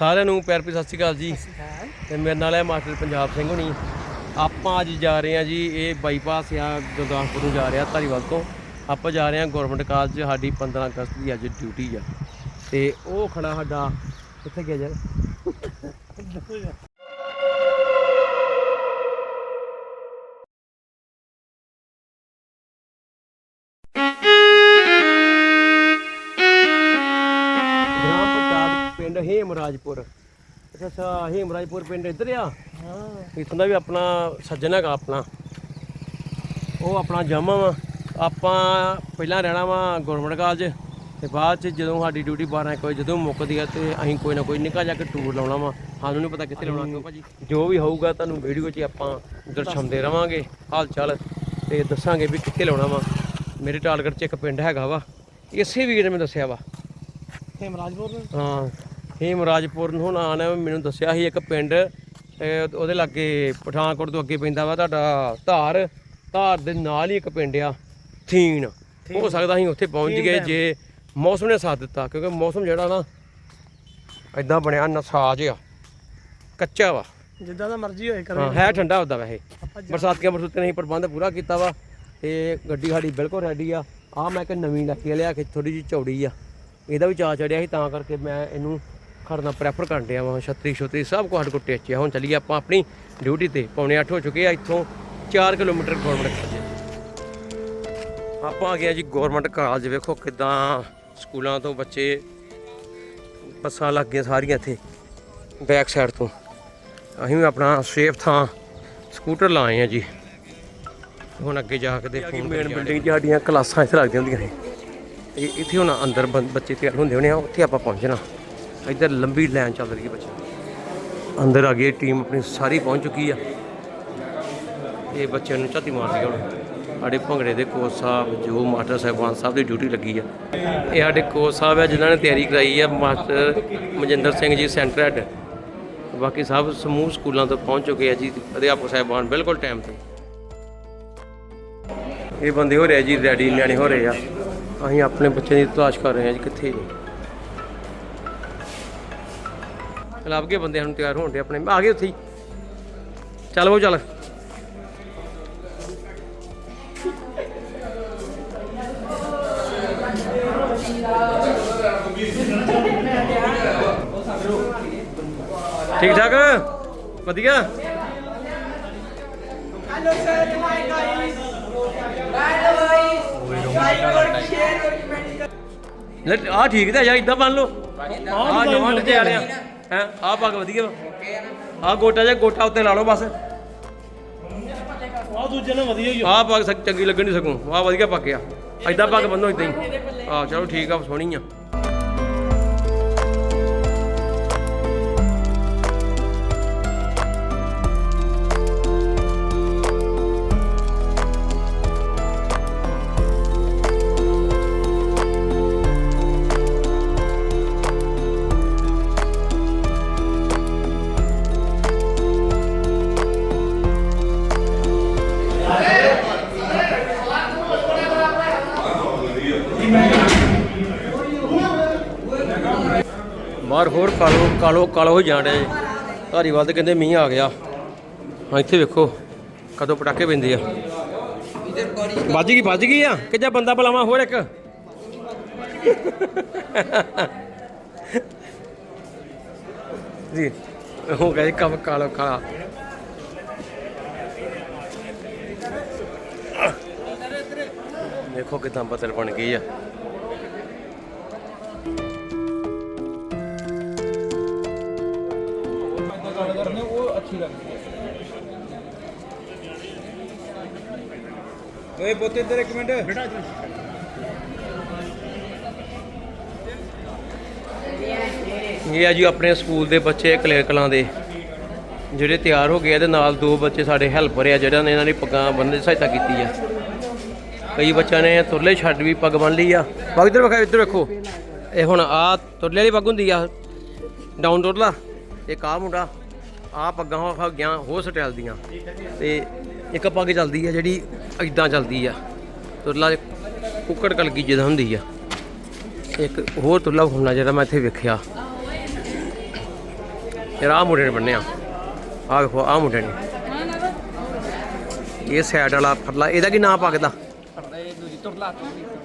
ਸਾਰਿਆਂ ਨੂੰ ਪਿਆਰ ਭਰੀ ਸਤਿ ਸ਼੍ਰੀ ਅਕਾਲ ਜੀ। ਤੇ ਮੇਰੇ ਨਾਲ ਹੈ ਮਾਸਟਰ ਪੰਜਾਬ ਸਿੰਘ ਹੁਣੀ। ਆਪਾਂ ਅੱਜ ਜਾ ਰਹੇ ਹਾਂ ਜੀ ਇਹ ਬਾਈਪਾਸ ਆ ਗੁਰਦਾਸਪੁਰ ਨੂੰ ਜਾ ਰਿਹਾ ਧਾਰੀਵਾਲ ਤੋਂ। ਆਪਾਂ ਜਾ ਰਹੇ ਹਾਂ ਗਵਰਨਮੈਂਟ ਕਾਲਜ ਸਾਡੀ 15 ਅਗਸਤ ਦੀ ਅੱਜ ਡਿਊਟੀ ਆ। ਤੇ ਉਹ ਖੜਾ ਸਾਡਾ ਕਿੱਥੇ ਗਿਆ ਯਾਰ? ਪਿੰਡ ਹੇਮਰਾਜਪੁਰ। ਅੱਛਾ ਅੱਛਾ ਹੇਮਰਾਜਪੁਰ ਪਿੰਡ ਇੱਧਰ ਆ? ਹਾਂ। ਇਥੋਂ ਦਾ ਵੀ ਆਪਣਾ ਸੱਜਣ ਹੈਗਾ ਆਪਣਾ। ਉਹ ਆਪਣਾ ਜਾਮਾ ਵਾ। ਆਪਾਂ ਪਹਿਲਾਂ ਰਹਿਣਾ ਵਾ ਗਵਰਨਮੈਂਟ ਕਾਲਜ ਤੇ ਬਾਅਦ ਚ ਜਦੋਂ ਸਾਡੀ ਡਿਊਟੀ 12 ਕੋਈ ਜਦੋਂ ਮੁੱਕਦੀ ਆ ਤੇ ਅਸੀਂ ਕੋਈ ਨਾ ਕੋਈ ਨਿੱਕਾ ਜਾ ਕੇ ਟੂਰ ਲਾਉਣਾ ਵਾ। ਸਾਨੂੰ ਨਹੀਂ ਪਤਾ ਕਿੱਥੇ ਲਾਉਣਾ ਕਿਉਂ ਭਾਜੀ? ਜੋ ਵੀ ਹੋਊਗਾ ਤੁਹਾਨੂੰ ਵੀਡੀਓ 'ਚ ਆਪਾਂ ਦਰਸਾਉਂਦੇ ਰਵਾਂਗੇ ਹਾਲ ਚਾਲ ਤੇ ਦੱਸਾਂਗੇ ਵੀ ਕਿੱਥੇ ਲਾਉਣਾ ਵਾ। ਮੇਰੇ ਟਾਰਗੇਟ 'ਚ ਇੱਕ ਪਿੰਡ ਹੈਗਾ ਵਾ। ਇਸੇ ਵੀਰ ਨੇ ਮੈਨੂੰ ਦੱਸਿਆ ਵਾ। ਹੇਮਰਾਜਪੁਰ? ਹਾਂ। ਹੇਮਰਾਜਪੁਰ ਨੂੰ ਨਾਂ ਨੇ ਮੈਨੂੰ ਦੱਸਿਆ ਸੀ ਇੱਕ ਪਿੰਡ ਉਹਦੇ ਲਾਗੇ ਪਠਾਨਕੋਟ ਤੋਂ ਅੱਗੇ ਪੈਂਦਾ ਵਾ ਤੁਹਾਡਾ ਧਾਰ। ਧਾਰ ਦੇ ਨਾਲ ਹੀ ਇੱਕ ਪਿੰਡ ਆ ਥੀਨ ਹੋ ਸਕਦਾ ਅਸੀਂ ਉੱਥੇ ਪਹੁੰਚ ਗਏ ਜੇ ਮੌਸਮ ਨੇ ਸਾਥ ਦਿੱਤਾ ਕਿਉਂਕਿ ਮੌਸਮ ਜਿਹੜਾ ਨਾ ਐਦਾਂ ਬਣਿਆ ਨਸਾਜ ਆ ਕੱਚਾ ਵਾ। ਜਿੱਦਾਂ ਦਾ ਮਰਜ਼ੀ ਹੋਏ ਕਰੇ। ਹਾਂ ਠੰਡਾ ਹੁੰਦਾ ਵੈਸੇ। ਆਪਾਂ ਜਾ- ਬਰਸਾਤੀਆਂ ਬਰਸੂਤੀਆਂ ਨਹੀਂ ਪ੍ਰਬੰਧ ਪੂਰਾ ਕੀਤਾ ਵਾ ਤੇ ਗੱਡੀ ਸਾਡੀ ਬਿਲਕੁਲ ਰੈਡੀ ਆ। ਆ ਮੈਂ ਕਿ ਨਵੀਂ ਲੈ ਕੇ ਲਿਆ ਕੇ ਥੋੜੀ ਜਿਹੀ ਚੌੜੀ ਆ। ਇਹਦਾ ਵੀ ਚਾ ਚੜਿਆ ਸੀ ਤਾਂ ਕਰਕੇ ਮੈਂ ਇਹਨੂੰ ਖੜਨਾ ਪ੍ਰੈਫਰ ਕਰਨ ਡਿਆ ਵਾਂ ਛਤਰੀ ਛਤਰੀ ਸਭ ਕੁਝ ਸਾਡੇ ਕੋਲ ਟੇਚਿਆ ਹੁਣ ਚੱਲੀਏ ਆਪਾਂ ਆਪਣੀ ਡਿਊਟੀ ਤੇ ਪੌਣੇ 8 ਹੋ ਚੁੱਕੇ ਆ ਇੱਥੋਂ 4 ਕਿਲੋਮੀਟਰ ਗਵਰਨਮੈਂਟ ਕਾਲਜ ਆਪਾਂ ਆ ਗਿਆ ਜੀ ਗਵਰਨਮੈਂਟ ਕਾਲਜ ਵੇਖੋ ਕਿਦਾਂ ਸਕੂਲਾਂ ਤੋਂ ਬੱਚੇ ਬੱਸਾਂ ਲੱਗ ਗਈਆਂ ਸਾਰੀਆਂ ਇੱਥੇ ਬੈਕ ਸਾਈਡ ਤੋਂ। ਅਸੀਂ ਵੀ ਆਪਣਾ ਸੇਫ ਥਾਂ ਸਕੂਟਰ ਲਾਏ ਆ ਜੀ। ਹੁਣ ਅੱਗੇ ਜਾ ਕੇ ਦੇਖੋ ਮੇਨ ਬਿਲਡਿੰਗ 'ਚ ਸਾਡੀਆਂ ਕਲਾਸਾਂ ਇੱਥੇ ਲੱਗਦੀਆਂ ਹੁੰਦੀਆਂ ਨੇ। ਤੇ ਇੱਥੇ ਹੁਣ ਅੰਦਰ ਬੱਚੇ ਤਿਆਰ ਹੁੰਦੇ ਹੋਣੇ ਆ ਉੱਥੇ ਆਪਾਂ ਪਹੁੰਚਣਾ। ਇੱਧਰ ਲੰਬੀ ਲਾਈਨ ਚੱਲ ਰਹੀ ਹੈ ਬੱਚੇ ਅੰਦਰ ਆ ਗਈ ਟੀਮ ਆਪਣੀ ਸਾਰੀ ਪਹੁੰਚ ਚੁੱਕੀ ਆ। ਇਹ ਬੱਚਿਆਂ ਨੂੰ ਝਾਤੀ ਮਾਰਦੀ ਹੁਣ। ਸਾਡੇ ਭੰਗੜੇ ਦੇ ਕੋਚ ਸਾਹਿਬ, ਜੋ ਮਾਸਟਰ ਸਾਹਿਬਾਨ ਸਾਹਿਬ ਦੀ ਡਿਊਟੀ ਲੱਗੀ ਆ। ਇਹ ਸਾਡੇ ਕੋਚ ਸਾਹਿਬ ਆ, ਜਿਨ੍ਹਾਂ ਨੇ ਤਿਆਰੀ ਕਰਾਈ ਆ master Manjinder Singh ji centre head ਬਾਕੀ ਸਭ ਸਮੂਹ ਸਕੂਲਾਂ ਤੋਂ ਪਹੁੰਚ ਚੁੱਕੇ ਆ ਜੀ, ਅਧਿਆਪਕ ਸਾਹਿਬਾਨ ਬਿਲਕੁਲ ਟਾਈਮ ਤੇ। ਇਹ ਬੰਦੇ ਹੋ ਰਹੇ ਜੀ ਰੈਡੀ ਨਿਆਣੇ ਹੋ ਰਹੇ ਆ। ਅਸੀਂ ਆਪਣੇ ਬੱਚੇ ਦੀ ਤਲਾਸ਼ ਕਰ ਰਹੇ ਹਾਂ ਜੀ, ਕਿੱਥੇ ਨੇ ਲੱਭ ਗਏ ਬੰਦੇ ਹੁਣ ਤਿਆਰ ਹੋਣ ਦੇ ਆਪਣੇ। ਆ ਗਏ ਉੱਥੇ ਹੀ। ਚੱਲ ਉਹ ਚੱਲ। ਠੀਕ ਠਾਕ? ਵਧੀਆ? Or share your medical. ਲੈ ਆ ਠੀਕ ਤਾਂ ਯਾਰ ਇਦਾਂ ਬੰਨ ਲਓ। ਆ ਜਵਾਨ ਤੇ ਆ। ਰਿਹਾ ਹੈ ਆ ਪੱਗ ਵਧੀਆ ਆ ਗੋਟਾ ਜਿਹਾ ਗੋਟਾ ਉੱਤੇ ਲਾ ਲਓ ਬਸ। ਆਹ ਦੂਜੇ ਨਾਲ ਵਧੀਆ ਹੀ ਆ। ਪੱਗ ਸਕ- ਚੰਗੀ ਲੱਗਣ ਨਹੀਂ ਸਕੂੰ। ਆ ਵਧੀਆ ਪੱਗ ਆ। ਇਦਾਂ ਪੱਗ ਬੰਨੋ ਇਦਾਂ ਹੀ। ਆ ਚਲੋ ਠੀਕ ਆ ਸੋਹਣੀ ਆ। ਮਾਰ ਹੋਰ ਕਾਲੋ ਕਾਲੋ ਕਾਲੋ ਹੋ ਜਾਣ ਡਿਆ ਜੀ। ਧਾਰੀਵਾਲ ਤੇ ਕਹਿੰਦੇ ਮੀਂਹ ਆ ਗਿਆ। ਹਾਂ, ਇੱਥੇ ਵੇਖੋ ਕਦੋਂ ਪਟਾਕੇ ਪੈਂਦੇ ਆ। ਵੱਜ ਗਈ ਵੱਜ ਗਈ ਆ। ਕਿ ਬੰਦਾ ਬੁਲਾਵਾਂ ਹੋਰ ਇੱਕ? ਜੀ, ਹੋ ਗਿਆ ਜੀ ਕੰਮ ਕਾਲੋ ਕਾਲਾ। ਦੇਖੋ ਕਿਦਾਂ ਬਦਲ ਬਣ ਗਈ ਆ। ਓਏ ਪੁੱਤ ਇੱਧਰ ਇੱਕ ਮਿੰਟ। ਇਹ ਆ ਜੀ ਆਪਣੇ ਸਕੂਲ ਦੇ ਬੱਚੇ ਕਲਰਕਲਾਂ ਦੇ। ਜਿਹੜੇ ਤਿਆਰ ਹੋ ਗਏ ਇਹਦੇ ਨਾਲ ਦੋ ਬੱਚੇ ਸਾਡੇ ਹੈਲਪਰ ਆ, ਜਿਹੜਾ ਨੇ ਇਹਨਾਂ ਦੀ ਪੱਗਾਂ ਬੰਨ੍ਹਣ ਦੀ ਸਹਾਇਤਾ ਕੀਤੀ ਆ। ਕਈ ਬੱਚਿਆਂ ਨੇ ਤੁਰਲੇ ਛੱਡ ਵੀ ਪੱਗ ਬੰਨ ਲਈ ਆ। ਪੱਗ ਇੱਧਰ ਵੇਖੋ ਇੱਧਰ ਵੇਖੋ। ਇਹ ਹੁਣ ਆ ਤੁਰਲੇ ਵਾਲੀ ਪੱਗ ਹੁੰਦੀ ਆ। ਡਾਊਨ ਤੁਰਲਾ ਇਹ ਆ ਮੁੰਡਾ। ਆ ਪੱਗਾਂ ਹੋ ਹੋ ਗਿਆ ਹੋ ਸਟਾਈਲ ਦੀਆਂ। ਤੇ ਇੱਕ ਪੱਗ ਚੱਲਦੀ ਆ ਜਿਹੜੀ ਇਦਾਂ ਚੱਲਦੀ ਆ। ਤੁਰਲਾ ਕੁੱਕੜ ਕਲਗੀ ਜਿਹਦਾ ਹੁੰਦੀ ਆ। ਇੱਕ ਹੋਰ ਤੁਰਲਾ ਹੁੰਦਾ ਜਿਹੜਾ ਮੈਂ ਇੱਥੇ ਵੇਖਿਆ। ਯਾਰ ਆਹ ਮੁੰਡੇ ਨੇ ਬੰਨਿਆ। ਆਹ ਵੇਖੋ, ਆਹ ਮੁੰਡੇ ਨੇ। ਇਹ ਸਾਈਡ ਵਾਲਾ ਫਰਲਾ ਇਹਦਾ ਕੀ ਨਾਂ ਪੱਗਦਾ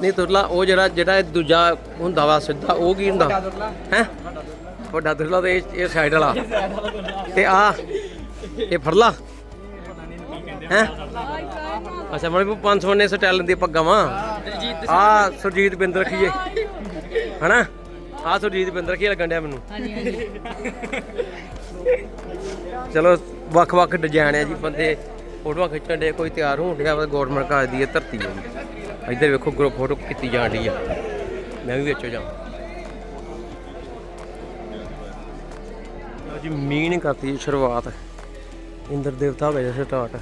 ਨਹੀਂ, ਤੁਰਲਾ ਉਹ ਜਿਹੜਾ ਜਿਹੜਾ ਦੂਜਾ ਹੁੰਦਾ ਵਾ ਸਿੱਧਾ, ਉਹ ਕੀ ਹੁੰਦਾ? ਹੈ? ਵੱਡਾ ਤੁਰਲਾ ਤੇ ਇਹ- ਸਾਈਡ ਵਾਲਾ। ਤੇ ਆ ਇਹ ਫਰਲਾ। ਹੈ? ਅੱਛਾ ਮੜੇ 500 ਨੇ ਸਟਾਈਲ ਦੀ ਪੱਗਾਂ ਵਾ ਆ ਸੁਰਜੀਤ ਬਿੰਦਰ ਰਖੀਏ। ਹਨਾ? ਆ ਸੁਰਜੀਤ ਬਿੰਦਰ ਰਖੀਏ ਲੱਗਣ ਡਿਆ ਮੈਨੂੰ। ਚਲੋ ਵੱਖ ਵੱਖ ਡਿਜ਼ਾਈਨ ਆ ਜੀ ਬੰਦੇ ਫੋਟੋਆਂ ਖਿੱਚਣ ਦੇ ਕੋਈ ਤਿਆਰ ਹੋਣ ਡਿਆ ਗਵਰਨਮੈਂਟ ਕਾਜ ਦੀ ਧਰਤੀ ਜੀ। ਇੱਧਰ ਵੇਖੋ ਗਰੁੱਪ ਫੋਟੋ ਕੀਤੀ ਜਾਣ ਡਈ ਆ। ਮੈਂ ਵੀ ਵਿੱਚੋਂ ਜਾ ਜੀ ਮੀਂਹ ਨੇ ਕਰਤੀ ਸ਼ੁਰੂਆਤ। ਇੰਦਰ ਦੇਵਤਾ ਹੋ ਗਿਆ ਸਟਾਰਟ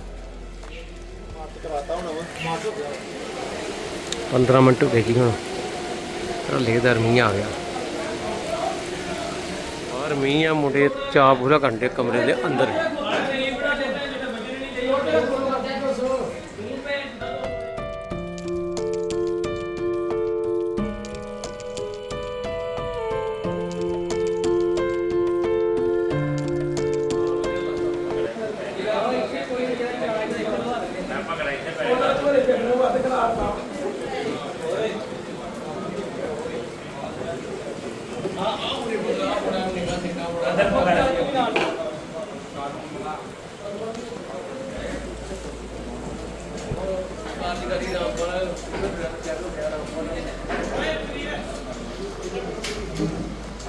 15 ਮਿੰਟ ਹੋ ਗਏ ਜੀ ਹੁਣ। ਹਲੇਦਾਰ ਮੀਂਹ ਆ ਗਿਆ। ਬਾਹਰ ਮੀਂਹ ਆ, ਮੁੰਡੇ ਚਾਹ ਪੂਰਾ ਘੰਟੇ ਕਮਰੇ ਦੇ ਅੰਦਰ।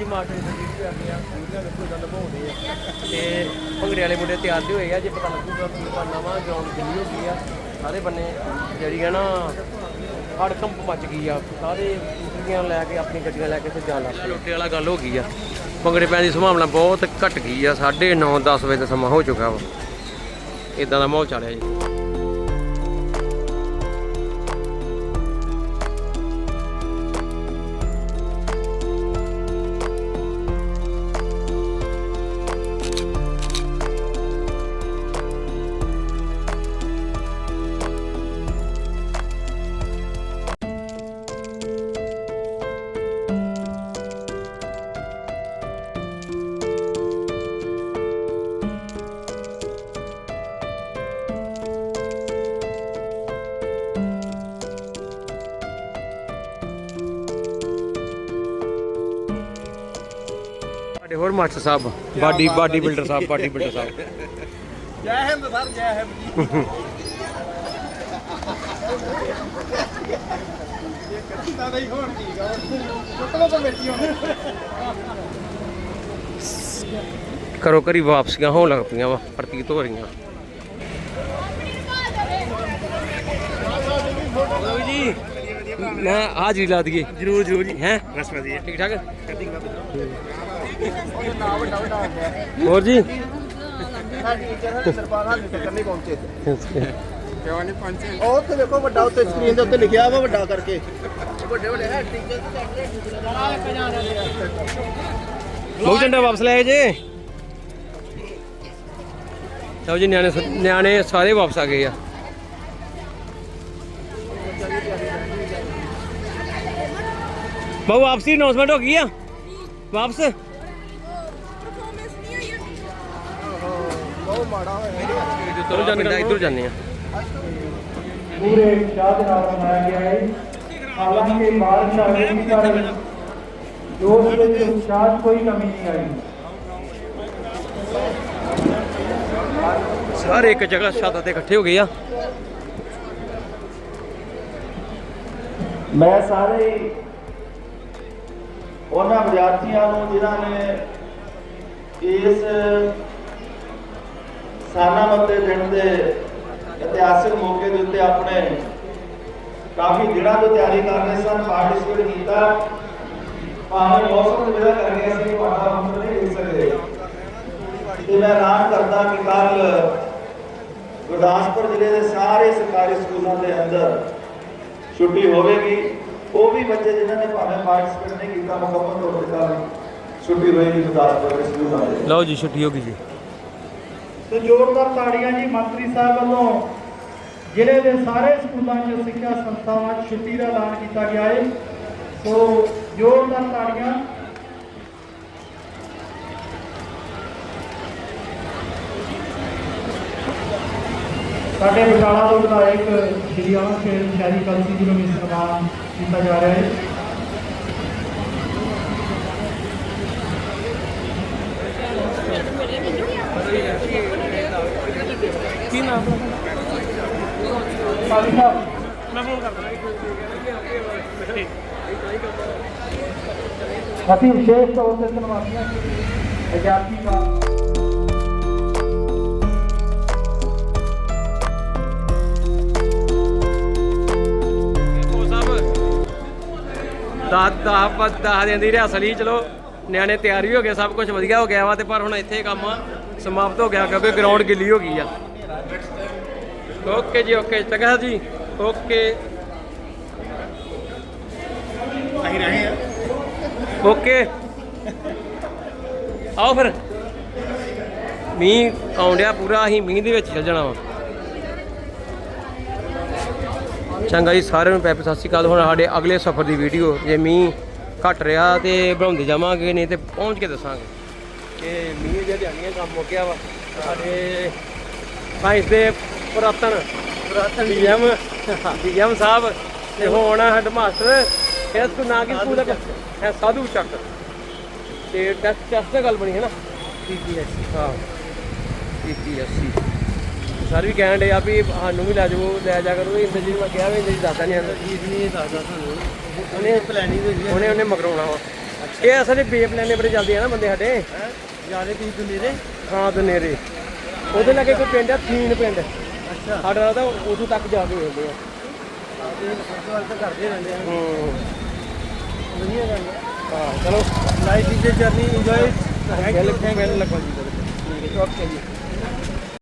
ਜੀ ਮਾਸਟਰ ਜੀ ਦੀ ਵੀ ਆ ਪੂਰੀਆਂ ਵੇਖੋ ਗੱਲ ਨਿਭਾਉਂਦੇ ਆ। ਤੇ ਭੰਗੜੇ ਵਾਲੇ ਮੁੰਡੇ ਤਿਆਰ ਦੇ ਹੋਏ ਆ, ਜੇ ਪਤਾ ਲੱਗੂਗਾ ਕੀ ਬਣਨਾ ਵਾ ਗਰਾਊਂਡ ਗਿੱਲੀ ਹੋ ਗਈ ਆ, ਸਾਰੇ ਬੰਨੇ ਜਿਹੜੀ ਆ ਨਾ ਹੜਕੰਪ ਮੱਚ ਗਈ ਆ, ਸਾਰੇ ਸਕੂਟਰੀਆਂ ਲੈ ਕੇ ਆਪਣੀ ਗੱਡੀਆਂ ਲੈ ਕੇ ਤੇ ਜਾਣ ਲੱਗ ਪਏ। ਲੋਟੇ ਵਾਲਾ ਗੱਲ ਹੋ ਗਈ ਆ। ਭੰਗੜੇ ਪੈਣ ਦੀ ਸੰਭਾਵਨਾ ਬਹੁਤ ਘਟ ਗਈ ਆ 9:30 10 ਵਜੇ ਦਾ ਸਮਾਂ ਹੋ ਚੁੱਕਾ ਵਾ। ਇਦਾਂ ਦਾ ਮਾਹੌਲ ਚੱਲਿਆ ਜੀ। ਸਾਡੇ ਹੋਰ ਮਾਸਟਰ ਸਾਹਿਬ ਬਾਡੀ ਬਾਡੀ ਬਿਲਡਰ ਸਾਹਿਬ ਬਾਡੀ ਬਿਲਡਰ ਸਾਹਿਬ। ਜੈ ਹਿੰਦ ਸਰ ਜੈ ਹਿੰਦ। ਜੀ ਕਿੱਦਾਂ ਦਾ ਹੀ ਹੋਣ ਠੀਕ ਆ ਚੁੱਕਣਾ ਤਾਂ ਮੇਰੀ ਹੁਣ ਕਰੋ ਕਰੀ ਵਾਪਸੀਆਂ ਹੋਣ ਲੱਗ ਪਈਆਂ ਵਾ ਪ੍ਰਤੀਤ ਹੋ ਰਹੀਆਂ। ਜੀ। ਮੈਂ ਹਾਜ਼ਰੀ ਲਾ ਦਈਏ। ਜਰੂਰ ਜਰੂਰ ਜੀ। ਹੈ? ਬਸ ਵਧੀਆ। ਠੀਕ ਠਾਕ ਹੋਰ ਜੀ ਸਾਡੀ ਟੀਚਰ ਸਰਪਾਲ ਹਾਲੇ ਤੱਕ ਨਹੀਂ ਪਹੁੰਚੇ ਕਿਉਂ ਨਹੀਂ ਪਹੁੰਚੇ ਉਹ ਉੱਥੇ ਦੇਖੋ ਵੱਡਾ ਉੱਤੇ ਸਕਰੀਨ ਦੇ ਉੱਤੇ ਲਿਖਿਆ ਵਾ ਵੱਡਾ ਕਰਕੇ। ਵੱਡੇ ਵੱਡੇ ਹੈ ਟੀਚਰ ਤੇ ਚੱਲ ਰਹੇ ਬਹੁਤ ਝੰਡਾ ਵਾਪਸ ਲੈ ਆਏ ਜੇ। ਲਓ ਜੀ ਨਿਆਣੇ ਸ- ਨਿਆਣੇ ਸਾਰੇ ਵਾਪਸ ਆ ਗਏ ਆ। ਬਹੁ ਵਾਪਸੀ ਅਨਾਉਂਸਮੈਂਟ ਹੋ ਗਈ ਆ? ਵਾਪਸ? ਚਲੋ ਜਾਂਦੇ ਇੱਧਰ ਜਾਂਦੇ ਆ। ਪੂਰੇ ਉਤਸ਼ਾਹ ਦੇ ਨਾਲ ਮਨਾਇਆ ਗਿਆ ਹੈ। ਹਾਲਾਂਕਿ ਬਾਰਿਸ਼ ਦਾ ਵੀ ਕਾਰਨ ਜੋਸ਼ ਵਿੱਚ ਉਤਸ਼ਾਹ 'ਚ ਕੋਈ ਕਮੀ ਨਹੀਂ ਆਈ। ਸਾਰੇ ਇੱਕ ਜਗ੍ਹਾ ਛੱਤ ਤੇ ਇਕੱਠੇ ਹੋ ਗਏ ਆ। ਮੈਂ ਸਾਰੇ ਉਹਨਾਂ ਵਿਦਿਆਰਥੀਆਂ ਨੂੰ ਜਿਨ੍ਹਾਂ ਨੇ ਇਸ ਸਾਨਾਮਤੇ ਦਿਨ ਦੇ ਇਤਿਹਾਸਿਕ ਮੌਕੇ ਦੇ ਉੱਤੇ ਆਪਣੇ ਕਾਫੀ ਦਿਨਾਂ ਤੋਂ ਤਿਆਰੀ ਕਰ ਰਹੇ ਸਨ, ਪਾਰਟਿਸਿਪੇਟ ਕੀਤਾ। ਭਾਵੇਂ ਮੌਸਮ ਦੀ ਵਜ੍ਹਾ ਕਰਕੇ ਅਸੀਂ ਤੁਹਾਡਾ ਹੁਣ ਨਹੀਂ ਦੇਖ ਸਕਦੇ ਤੇ ਮੈਂ ਐਲਾਨ ਕਰਦਾ ਕਿ ਕੱਲ ਗੁਰਦਾਸਪੁਰ ਜ਼ਿਲ੍ਹੇ ਦੇ ਸਾਰੇ ਸਰਕਾਰੀ ਸਕੂਲਾਂ ਦੇ ਅੰਦਰ ਛੁੱਟੀ ਹੋਵੇਗੀ। ਉਹ ਵੀ ਬੱਚੇ ਜਿਨ੍ਹਾਂ ਨੇ ਭਾਵੇਂ ਪਾਰਟਿਸਿਪੇਟ ਨਹੀਂ ਕੀਤਾ, ਮੁਕੰਮਲ ਤੌਰ ਤੇ ਛੁੱਟੀ ਹੋਏਗੀ ਗੁਰਦਾਸਪੁਰ ਦੇ ਸਕੂਲਾਂ ਦੇ। ਲਓ ਜੀ, ਛੁੱਟੀ ਹੋ ਜੀ। ਤੇ ਜ਼ੋਰਦਾਰ ਤਾੜੀਆਂ ਜੀ, ਮੰਤਰੀ ਸਾਹਿਬ ਵੱਲੋਂ ਜ਼ਿਲ੍ਹੇ ਦੇ ਸਾਰੇ ਸਕੂਲਾਂ 'ਚ ਸਿੱਖਿਆ ਸੰਸਥਾਵਾਂ 'ਚ ਛੁੱਟੀ ਦਾ ਐਲਾਨ ਕੀਤਾ ਗਿਆ ਹੈ ਸੋ ਜ਼ੋਰਦਾਰ ਤਾੜੀਆਂ ਸਾਡੇ ਬਟਾਲਾ ਤੋਂ ਵਿਧਾਇਕ ਸ਼੍ਰੀ ਅਮਨ ਸ਼ੇਰ ਸ਼ਹਿਰੀ ਕਲਸੀ ਜੀ ਨੂੰ ਵੀ ਸਨਮਾਨ ਕੀਤਾ ਜਾ ਰਿਹਾ ਹੈ ਕੀ ਨਾਮ ਸਾਡੀ ਸਾਹਿਬ ਅਸੀਂ ਵਿਸ਼ੇਸ਼ ਤੌਰ ਤੇ ਧੰਨਵਾਦੀ ਹਾਂ ਵਿਦਿਆਰਥੀ ਦਾ ਉਹ ਸਾਹਿਬ। ਦਸ ਦਸ ਪ- ਦਸ ਦਿਨ ਦੀ ਰਿਹਰਸਲ ਹੀ, ਚਲੋ, ਨਿਆਣੇ ਤਿਆਰ ਵੀ ਹੋ ਗਏ, ਸਭ ਕੁਝ ਵਧੀਆ ਹੋ ਗਿਆ ਵਾ ਤੇ ਪਰ ਹੁਣ ਇੱਥੇ ਕੰਮ ਸਮਾਪਤ ਹੋ ਗਿਆ, ਕਿਉਂਕਿ ਗਰਾਊਂਡ ਗਿੱਲੀ ਹੋ ਗਈ ਆ। ਓਕੇ ਜੀ ਓਕੇ ਚੰਗਾ ਜੀ ਓਕੇ। ਅਸੀਂ ਰਹੇ ਆ ਓਕੇ। ਆਓ ਫਿਰ। ਮੀਂਹ ਆਉਂਦਿਆ ਪੂਰਾ ਅਸੀਂ ਮੀਂਹ ਦੇ ਵਿੱਚ ਚੱਲ ਜਾਣਾ ਵਾ। ਚੰਗਾ ਜੀ ਸਾਰਿਆਂ ਨੂੰ ਪੈਪੇ ਸਤਿ ਸ਼੍ਰੀ ਅਕਾਲ। ਹੁਣ ਸਾਡੇ ਅਗਲੇ ਸਫ਼ਰ ਦੀ ਵੀਡੀਓ ਜੇ ਮੀਂਹ ਘਟ ਰਿਹਾ ਤੇ ਬਣਾਉਂਦੇ ਜਾਵਾਂਗੇ ਨਹੀਂ ਤੇ ਪਹੁੰਚ ਕੇ ਦੱਸਾਂਗੇ। ਕਿ ਮੀਂਹ ਦੇ ਦਿਹਾੜੀਆਂ ਕੰਮ ਹੋ ਗਿਆ ਵਾ ਸਾਡੇ ਸਾਇੰਸ ਦੇ ਪੁਰਾਤਨ। ਪੁਰਾਤਨ ਡੀਐਮ ਡੀਐਮ ਸਾਹਿਬ ਤੇ ਹੁਣ ਹੈਡ ਮਾਸਟਰ ਇਹ ਸਕੂਲ ਨਾਂ ਕੀ ਸਕੂਲ ਦਾ ਹੈ ਸਾਧੂ ਚੱਕ। ਤੇ ਟੈਸਟ ਟੈਸਟ ਦੀ ਗੱਲ ਬਣੀ ਹੈ ਨਾ? ਪੀਪੀਐਸਸੀ ਹਾਂ। ਪੀਪੀਐਸਸੀ ਸਰ ਵੀ ਕਹਿਣ ਡੇ ਆ ਵੀ ਸਾਨੂੰ ਵੀ ਲੈ ਜਾਓ ਲੈ ਜਾ ਕਰੋ। ਇੰਦਰ ਜੀ ਨੂੰ ਮੈਂ ਕਿਹਾ ਵੀ ਇੰਦਰ ਜੀ ਦੱਸਦਾ ਨਹੀਂ ਆਂਦਾ ਜੀ ਨਹੀਂ ਦੱਸਦਾ ਸਾਨੂੰ। ਉਹਨੇ ਪਲੈਨਿੰਗ ਉਹਨੇ ਉਹਨੇ ਮਗਰਾਉਣਾ ਵਾ। ਇਹ ਅਸਲ ਬੇ ਪਲਾਨੇ ਬੜੇ ਚੱਲਦੇ ਆ ਨਾ ਬੰਦੇ ਸਾਡੇ। ਜ਼ਿਆਦਾ ਕੀ ਦੁਨੇਰੇ? ਹਾਂ ਦੁਨੇਰੇ। ਉਹਦੇ ਲੱਗੇ ਕੋਈ ਪਿੰਡ ਆ ਥੀਨ ਪਿੰਡ। ਸਾਡਾ ਤਾਂ ਉਦੋਂ ਤੱਕ ਜਾ ਕੇ ਵੇਖਦੇ ਆ। ਕਰਦੇ ਰਹਿੰਦੇ ਆ। ਹੂੰ। ਚਲੋ। Life is journey enjoy thank you thank you okay ਜੀ।